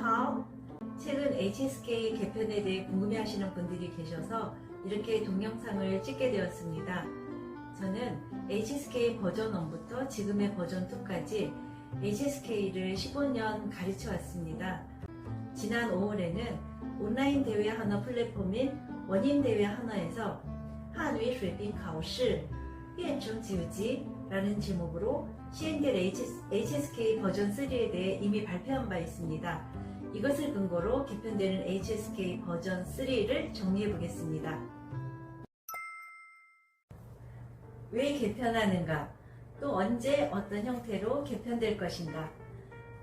好. 최근 HSK 개편에 대해 궁금해하시는 분들이 계셔서 이렇게 동영상을 찍게 되었습니다. 저는 HSK 버전 1부터 지금의 버전 2까지 HSK를 15년 가르쳐 왔습니다. 지난 5월에는 온라인 대회 하나 플랫폼인 원인 대회 하나에서 한위 水平考试变成自由级 라는 제목으로 시행될 HSK 버전 3에 대해 이미 발표한 바 있습니다. 이것을 근거로 개편되는 HSK 버전 3를 정리해 보겠습니다. 왜 개편하는가? 또 언제 어떤 형태로 개편될 것인가?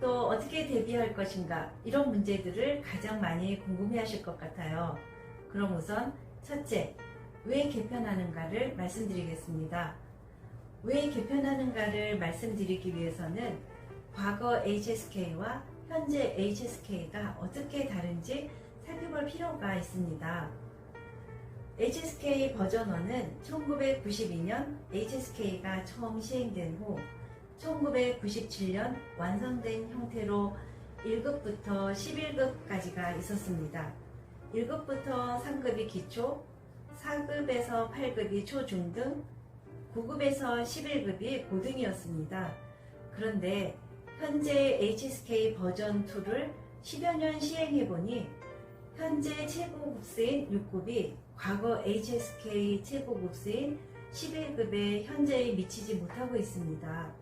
또 어떻게 대비할 것인가? 이런 문제들을 가장 많이 궁금해 하실 것 같아요. 그럼 우선 첫째, 왜 개편하는가를 말씀드리겠습니다. 왜 개편하는가를 말씀드리기 위해서는 과거 HSK와 현재 HSK가 어떻게 다른지 살펴볼 필요가 있습니다. HSK 버전 1은 1992년 HSK가 처음 시행된 후 1997년 완성된 형태로 1급부터 11급까지가 있었습니다. 1급부터 3급이 기초, 4급에서 8급이 초중등, 9급에서 11급이 고등이었습니다. 그런데 현재 HSK 버전 2를 10여 년 시행해 보니 현재 최고급수인 6급이 과거 HSK 최고급수인 11급에 현재에 미치지 못하고 있습니다.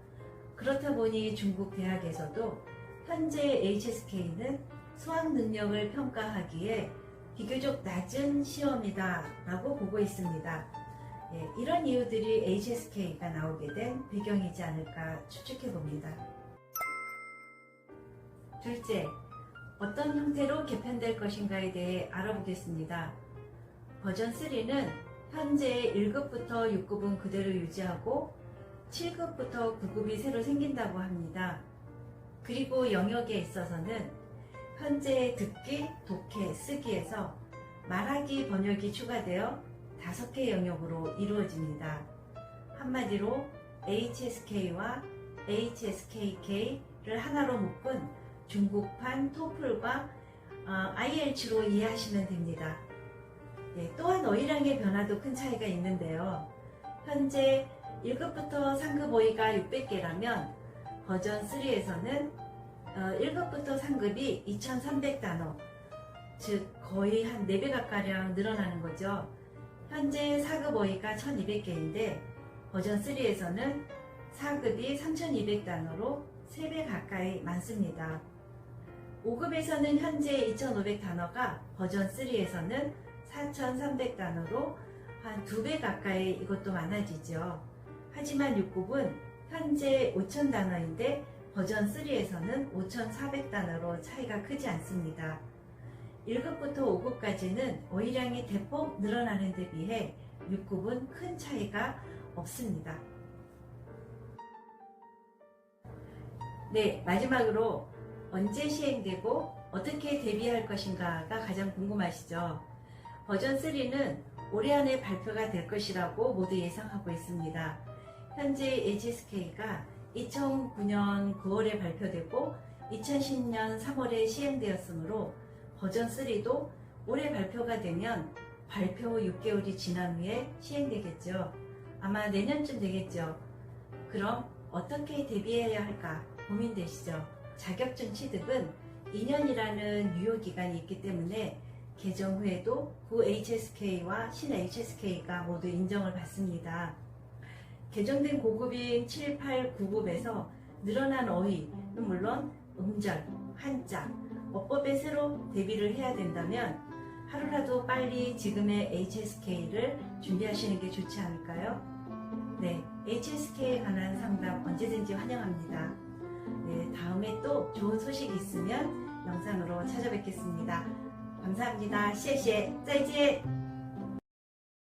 그렇다 보니 중국 대학에서도 현재 HSK는 수학 능력을 평가하기에 비교적 낮은 시험이다 라고 보고 있습니다. 예, 이런 이유들이 HSK가 나오게 된 배경이지 않을까 추측해 봅니다. 둘째, 어떤 형태로 개편될 것인가에 대해 알아보겠습니다. 버전 3는 현재 1급부터 6급은 그대로 유지하고 7급부터 9급이 새로 생긴다고 합니다. 그리고 영역에 있어서는 현재 듣기, 독해, 쓰기에서 말하기 번역이 추가되어 5개 영역으로 이루어집니다. 한마디로 HSK와 HSKK를 하나로 묶은 중국판 토플과 IELTS로 이해하시면 됩니다. 예, 또한 어휘량의 변화도 큰 차이가 있는데요. 현재 1급부터 3급 어휘가 600개라면 버전 3에서는 1급부터 3급이 2300단어, 즉 거의 한 4배 가까량 늘어나는 거죠. 현재 4급 어휘가 1200개인데 버전 3에서는 4급이 3200단어로 3배 가까이 많습니다. 5급에서는 현재 2500단어가 버전 3에서는 4300단어로 한 2배 가까이 이것도 많아지죠. 하지만 6급은 현재 5000단어인데 버전 3에서는 5400단어로 차이가 크지 않습니다. 1급부터 5급까지는 어휘량이 대폭 늘어나는 데 비해 6급은 큰 차이가 없습니다. 네, 마지막으로 언제 시행되고 어떻게 대비할 것인가가 가장 궁금하시죠? 버전 3는 올해 안에 발표가 될 것이라고 모두 예상하고 있습니다. 현재 HSK가 2009년 9월에 발표되고 2010년 3월에 시행되었으므로 버전 3도 올해 발표가 되면 발표 후 6개월이 지난 후에 시행되겠죠. 아마 내년쯤 되겠죠. 그럼 어떻게 대비해야 할까 고민되시죠? 자격증 취득은 2년이라는 유효 기간이 있기 때문에 개정 후에도 구 HSK와 신 HSK가 모두 인정을 받습니다. 개정된 고급인 7, 8, 9급에서 늘어난 어휘는 물론 음절, 한자, 어법에 새로 대비를 해야 된다면 하루라도 빨리 지금의 HSK를 준비하시는 게 좋지 않을까요? 네, HSK에 관한 상담 언제든지 환영합니다. 네, 다음에 또 좋은 소식 있으면 영상으로 찾아뵙겠습니다. 감사합니다. 谢谢，再见。